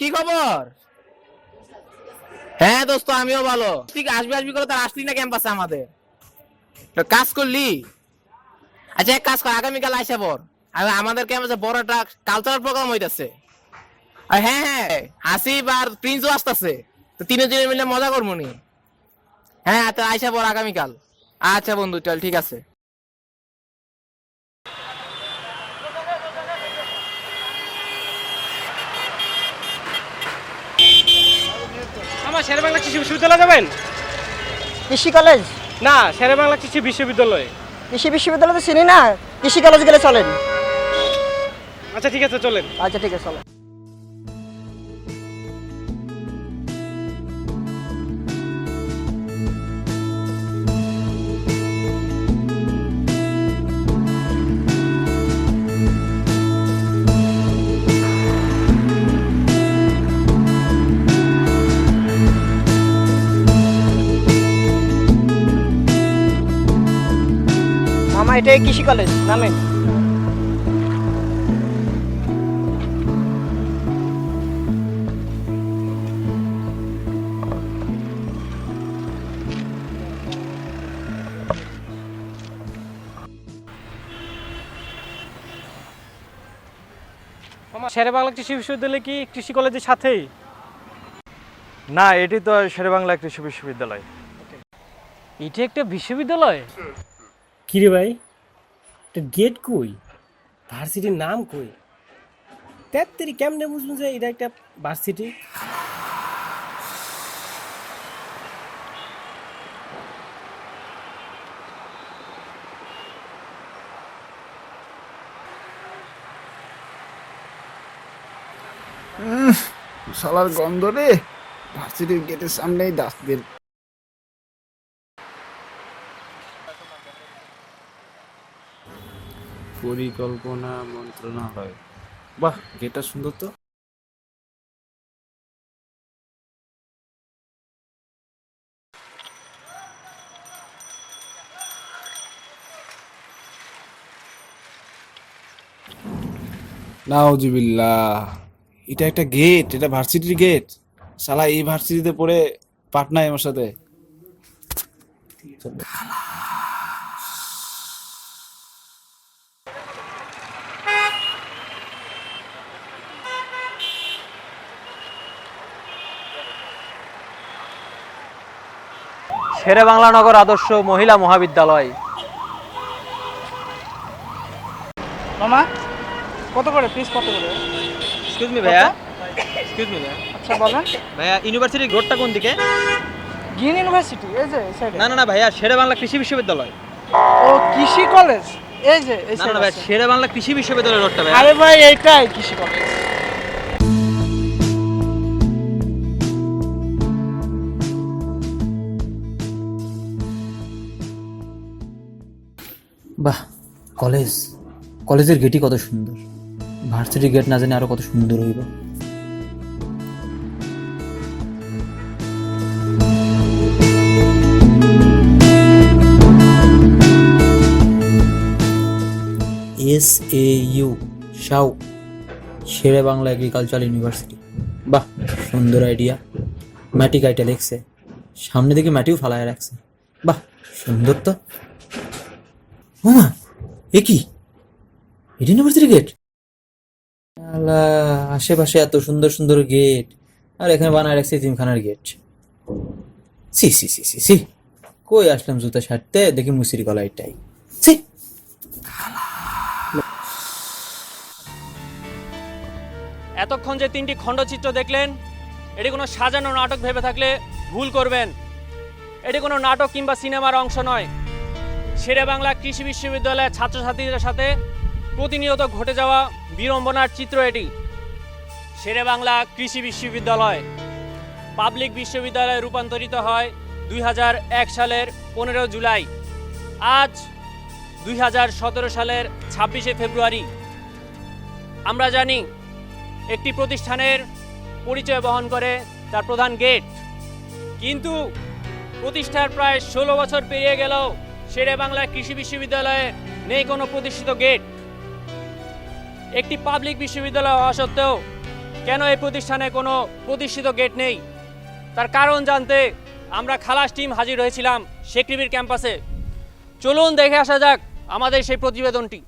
কি খবর? হ্যাঁ দোস্ত, আমিও ভালো। ঠিক আসবি আসবি করে তার আসলি না ক্যাম্পাসে আমাদের? কাজ করলি? আচ্ছা এক কাজ কর, আগামীকাল আইসা পর আমাদের ক্যাম্পাসে বড় একটা কালচারাল প্রোগ্রাম হইতাছে। আর হ্যাঁ হ্যাঁ আসিফ আর প্রিন্সও আসতেছে। তো তিনজনে মিলে মজা করব নি হ্যাঁ তো আইসা পর আগামীকাল। আচ্ছা বন্ধু, চল, ঠিক আছে। আমার শেরে বাংলা কৃষি বিশ্ববিদ্যালয়ে যাবেন? কৃষি কলেজ? না শেরে বাংলা কৃষি বিশ্ববিদ্যালয়ে। কৃষি বিশ্ববিদ্যালয় তো চিনি না কৃষি কলেজ গেলে চলেন। আচ্ছা ঠিক আছে চলেন। আচ্ছা ঠিক আছে চলেন। মামা এটাই কৃষি কলেজ নামেন। আমার শেরে বাংলা কৃষি বিশ্ববিদ্যালয় কি কৃষি কলেজের সাথেই? না এটি তো শেরে বাংলা কৃষি বিশ্ববিদ্যালয়। এটা একটা বিশ্ববিদ্যালয়? কিরে ভাই? এটা গেট কই? ভার্সিটির নাম কই? তেত্তেরি কেমনে বুঝব যে এটা একটা ভার্সিটি শালার গন্ধ রে। ভার্সিটির গেটের সামনেই দাস ডাস্টবিন পরিকল্পনা, মন্ত্রণালয়। বাহ গেটটা সুন্দর তো। নাউজুবিল্লাহ, এটা একটা গেট এটা ভার্সিটির গেট শালা, এই ভার্সিটিতে পড়ে পাটনায় আমার সাথে। শেরে বাংলানগর আদর্শ মহিলা মহাবিদ্যালয়। মামা কত করে পিস কত করে? এক্সকিউজ মি ভাইয়া। এক্সকিউজ মি ভাইয়া। আচ্ছা বলেন। ভাইয়া ইউনিভার্সিটির রোডটা কোন দিকে? গ্রিন ইউনিভার্সিটি এই যে এই সাইডে না না না ভাইয়া শেরে বাংলা কৃষি বিশ্ববিদ্যালয়। ও কৃষি কলেজ এই যে এই না না সাইডে ভাইয়া শেরে বাংলা কৃষি বিশ্ববিদ্যালয় রোডটা ভাইয়া। আরে ভাই এইটাই কৃষি কলেজ বাহ, কলেজ। কলেজের গেটই কত সুন্দর। ভার্সিটি গেট না জানি আরও কত সুন্দর হইব। S A U SAU, Shere Bangla agricultural university বাহ, সুন্দর আইডিয়া মাটি কাইটা লেখছে। সামনে দিকে ম্যাটিও ফালায় রাখছে। বাহ, সুন্দর তো। ওমা এ কি? এটা ইউনিভার্সিটি গেট আল্লাহ, আশেপাশে এত সুন্দর সুন্দর গেট আর এখানে বানায় রাখছে তিনখানার গেট সি সি সি সি সি কই আসলাম জুতা ছাড়তে দেখি মুসির গলা এটাই সি এতক্ষণ যে তিনটি খণ্ডচিত্র দেখলেন, এটি কোনো সাজানো নাটক ভেবে থাকলে ভুল করবেন। এটি কোনো নাটক কিংবা সিনেমার অংশ নয়। শেরে বাংলা কৃষি বিশ্ববিদ্যালয়ের ছাত্রছাত্রীদের সাথে প্রতিনিয়ত ঘটে যাওয়া বিড়ম্বনার চিত্র এটি। শেরে বাংলা কৃষি বিশ্ববিদ্যালয় পাবলিক বিশ্ববিদ্যালয়ে রূপান্তরিত হয় দুই হাজার এক সালের পনেরো জুলাই। আজ দুই হাজার সতেরো সালের ছাব্বিশে ফেব্রুয়ারি। আমরা জানি, একটি প্রতিষ্ঠানের পরিচয় বহন করে তার প্রধান গেট। কিন্তু প্রতিষ্ঠার প্রায় ষোলো বছর পেরিয়ে গেলেও শেরে বাংলা কৃষি বিশ্ববিদ্যালয়ে নেই কোনো প্রতিষ্ঠিত গেট একটি পাবলিক বিশ্ববিদ্যালয় হওয়া সত্ত্বেও কেন এই প্রতিষ্ঠানে কোনো প্রতিষ্ঠিত গেট নেই? তার কারণ জানতে আমরা খালাস টিম হাজির হয়েছিলাম শেখ ক্যাম্পাসে চলুন দেখে আসা যাক আমাদের সেই প্রতিবেদনটি।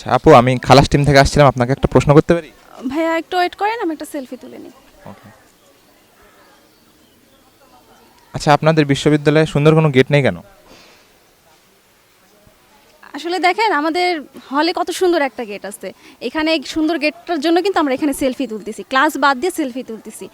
আচ্ছা আপু আমি খালাস টিম থেকে আসছিলাম আপনাকে একটা প্রশ্ন করতে পারি? ভাইয়া একটু ওয়েট করেন আমি একটা সেলফি তুলে নিই। আচ্ছা আপনাদের বিশ্ববিদ্যালয়ে সুন্দর কোনো গেট নেই কেন? আসলে দেখেন, আমাদের হলে কত সুন্দর একটা গেট আছে। এখানে সুন্দর গেটটার জন্য কিন্তু আমরা এখানে সেলফি তুলতেছি। ক্লাস বাদ দিয়ে সেলফি তুলতেছি।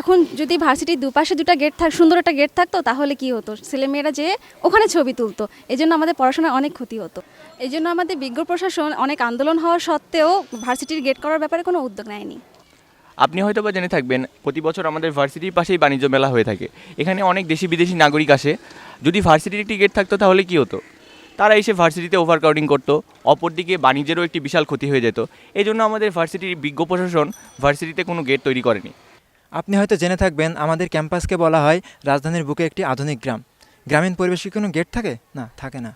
এখন যদি ভার্সিটির দুপাশে দুটো গেট থাক, সুন্দর একটা গেট থাকতো, তাহলে কি হতো? ছেলেমেয়েরা যে ওখানে ছবি তুলতো। এই জন্য আমাদের পড়াশোনায় অনেক ক্ষতি হতো। এই জন্য আমাদের বিজ্ঞ প্রশাসন অনেক আন্দোলন হওয়া সত্ত্বেও ভার্সিটির গেট করার ব্যাপারে কোনো উদ্যোগ নেয়নি। আপনি হয়তো বা জেনে থাকবেন, প্রতি বছর আমাদের ভার্সিটির পাশেই বাণিজ্য মেলা হয়ে থাকে। এখানে অনেক দেশি বিদেশি নাগরিক আসে। যদি ভার্সিটির একটি গেট থাকতো, তাহলে কি হতো? তারা এসে ভার্সিটিতে ওভারক্রাউডিং করতো, অপরদিকে বাণিজ্যেরও একটি বিশাল ক্ষতি হয়ে যেত। এই জন্য আমাদের ভার্সিটির বিজ্ঞ প্রশাসন ভার্সিটিতে কোনো গেট তৈরি করেনি। আপনি হয়তো জেনে থাকবেন, আমাদের ক্যাম্পাসকে বলা হয় রাজধানীর বুকে একটি আধুনিক গ্রাম। গ্রামীণ পরিবেশে কোনো গেট থাকে? না থাকে না।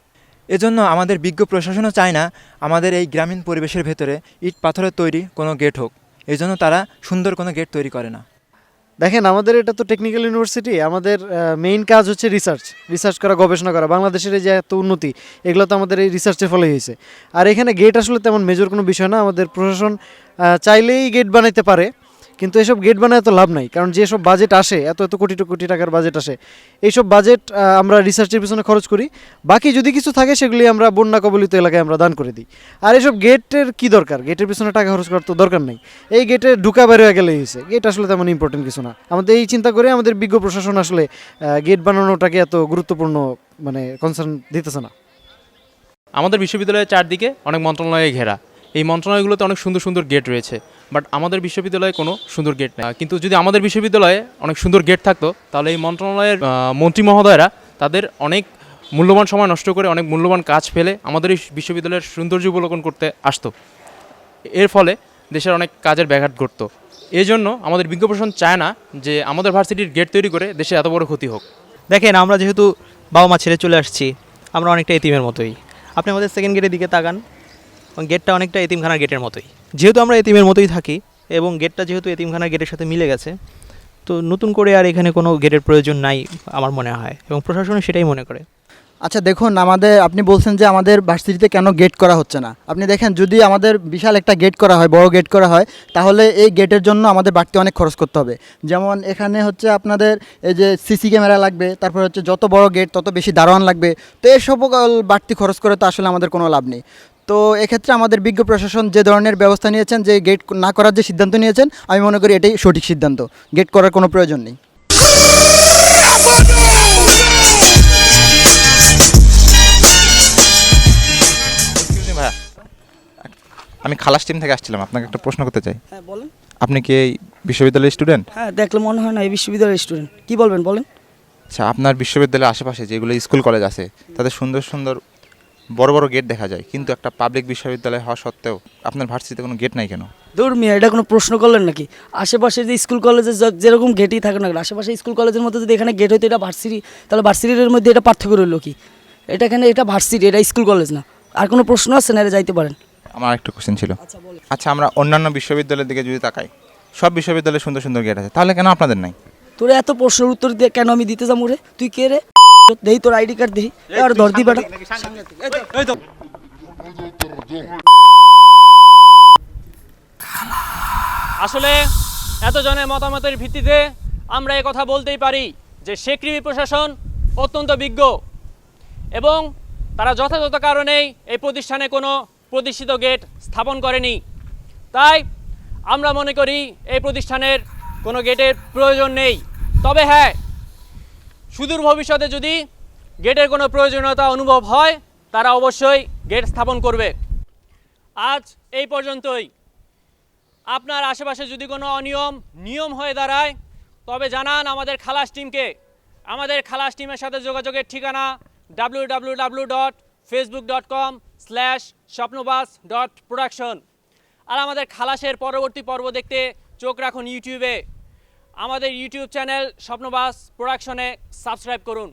এজন্য আমাদের বিজ্ঞ প্রশাসনও চায় না আমাদের এই গ্রামীণ পরিবেশের ভেতরে ইট পাথরের তৈরি কোনো গেট হোক। এই জন্য তারা সুন্দর কোনো গেট তৈরি করে না। দেখেন, আমাদের এটা তো টেকনিক্যাল ইউনিভার্সিটি আমাদের মেইন কাজ হচ্ছে রিসার্চ রিসার্চ করা, গবেষণা করা। বাংলাদেশের এই যে এত উন্নতি, এগুলো তো আমাদের এই রিসার্চের ফলে হয়েছে। আর এখানে গেট আসলে তেমন মেজর কোনো বিষয় না, আমাদের প্রশাসন চাইলেই গেট বানাইতে পারে। কিন্তু এসব গেট বানায় এত লাভ নাই। কারণ যেসব বাজেট আসে, এত এত কোটি কোটি টাকার বাজেট আসে, এইসব বাজেট আমরা রিসার্চের পিছনে খরচ করি। বাকি যদি কিছু থাকে, সেগুলি আমরা বন্যা কবলিত এলাকায় আমরা দান করে দিই। আর এসব গেটের কি দরকার? গেটের পিছনে টাকা খরচ করার তো দরকার নেই। এই গেটে ঢুকা বের হয়ে গেলেই হয়েছে। গেট আসলে তেমন ইম্পর্টেন্ট কিছু না। আমাদের এই চিন্তা করে আমাদের বিজ্ঞ প্রশাসন আসলে গেট বানানোটাকে এত গুরুত্বপূর্ণ মানে কনসার্ন দিতেছে না। আমাদের বিশ্ববিদ্যালয়ের চারদিকে অনেক মন্ত্রণালয়ে ঘেরা। এই মন্ত্রণালয়গুলোতে অনেক সুন্দর সুন্দর গেট রয়েছে বাট আমাদের বিশ্ববিদ্যালয়ে কোনো সুন্দর গেট নেই। কিন্তু যদি আমাদের বিশ্ববিদ্যালয়ে অনেক সুন্দর গেট থাকতো, তাহলে এই মন্ত্রণালয়ের মন্ত্রী মহোদয়রা তাদের অনেক মূল্যবান সময় নষ্ট করে অনেক মূল্যবান কাজ ফেলে আমাদের এই বিশ্ববিদ্যালয়ের সৌন্দর্য অবলোকন করতে আসতো। এর ফলে দেশের অনেক কাজের ব্যাঘাত ঘটতো। এই জন্য আমাদের বিজ্ঞ চায় না যে আমাদের ভার্সিটির গেট তৈরি করে দেশে এত বড় ক্ষতি হোক। দেখেন, আমরা যেহেতু বাবা মা ছেড়ে চলে আসছি, আমরা অনেকটা এতিমের মতোই। আপনি আমাদের সেকেন্ড গেটের দিকে তাকান। এবং গেটটা অনেকটা এতিমখানার গেটের মতোই। যেহেতু আমরা এতিমের মতোই থাকি এবং গেটটা যেহেতু এতিমখানার গেটের সাথে মিলে গেছে, তো নতুন করে আর এখানে কোনো গেটের প্রয়োজন নাই আমার মনে হয় এবং প্রশাসন সেটাই মনে করে। আচ্ছা দেখুন, আমাদের, আপনি বলছেন যে আমাদের ভার্সিটিতে কেন গেট করা হচ্ছে না। আপনি দেখেন, যদি আমাদের বিশাল একটা গেট করা হয়, বড় গেট করা হয়, তাহলে এই গেটের জন্য আমাদের বাড়তি অনেক খরচ করতে হবে। যেমন এখানে হচ্ছে আপনাদের এই যে সিসি ক্যামেরা লাগবে, তারপর হচ্ছে যত বড় গেট, তত বেশি দারোয়ান লাগবে। তো এসব বাড়তি খরচ করে তো আসলে আমাদের কোনো লাভ নেই। তো এক্ষেত্রে আমাদের বিজ্ঞ প্রশাসন যে ধরনের ব্যবস্থা নিয়েছেন যে গেট না করার যে সিদ্ধান্ত নিয়েছেন আমি মনে করি এটাই সঠিক সিদ্ধান্ত। গেট করার কোনো প্রয়োজন নেই। আমি খালাস টিম থেকে আসছিলাম আপনাকে একটা প্রশ্ন করতে চাই। হ্যাঁ বলেন। আপনি কি এই বিশ্ববিদ্যালয়ের স্টুডেন্ট হ্যাঁ দেখলে মনে হয় না এই বিশ্ববিদ্যালয়ের স্টুডেন্ট কি বলবেন বলেন। আচ্ছা আপনার বিশ্ববিদ্যালয়ের আশেপাশে যেগুলো স্কুল কলেজ আছে তাদের সুন্দর সুন্দর বড় বড় গেট দেখা যায়। কিন্তু একটা পাবলিক বিশ্ববিদ্যালয় হওয়া সত্ত্বেও আপনার ভার্সিটিতে কোনো গেট নাই কেন? দূর মিয়া এটা কোনো প্রশ্ন করলেন নাকি? আশেপাশে যে স্কুল কলেজে যেরকম গেটই থাকে না আশেপাশে স্কুল কলেজের মধ্যে যদি এখানে গেট হইতো এটা ভার্সিটি তাহলে ভার্সিটির মধ্যে এটা পার্থক্য রইল কি? এটা এখানে এটা ভার্সিটি এটা স্কুল কলেজ না? আর কোনো প্রশ্ন আছে না যাইতে পারেন? আমার একটা কোশ্চেন ছিল। আচ্ছা আমরা অন্যান্য বিশ্ববিদ্যালয়ের দিকে যদি তাকাই সব বিশ্ববিদ্যালয়ে সুন্দর সুন্দর গেট আছে তাহলে কেন আপনাদের নাই? তোর এত প্রশ্নের উত্তর দিয়ে কেন আমি দিতে যাব রে? তুই কে রে? দেই তোর আইডি কার্ড দেই। আর ধর দি বেটা। আসলে এতজনের মতামতের ভিত্তিতে আমরা কথা বলতেই পারি যে শেকরিবি প্রশাসন অত্যন্ত বিজ্ঞ এবং তারা যথাযথ কারণেই এই প্রতিষ্ঠানে কোনো প্রতিষ্ঠিত গেট স্থাপন করেনি। তাই আমরা মনে করি এই প্রতিষ্ঠানের কোনো গেটের প্রয়োজন নেই। তবে হ্যাঁ সুদূর ভবিষ্যতে যদি গেটের কোনো প্রয়োজনীয়তা অনুভব হয়, তারা অবশ্যই গেট স্থাপন করবে। আজ এই পর্যন্তই। আপনার আশেপাশে যদি কোনো অনিয়ম, নিয়ম হয়ে দাঁড়ায়, তবে জানান আমাদের খালাস টিমকে। আমাদের খালাস টিমের সাথে যোগাযোগের ঠিকানা W W W dot Facebook dot com slash Swapnobash dot production আর আমাদের খালাসের পরবর্তী পর্ব দেখতে চোখ রাখুন ইউটিউবে আমাদের ইউটিউব চ্যানেল স্বপ্নবাস প্রোডাকশনে সাবস্ক্রাইব করুন।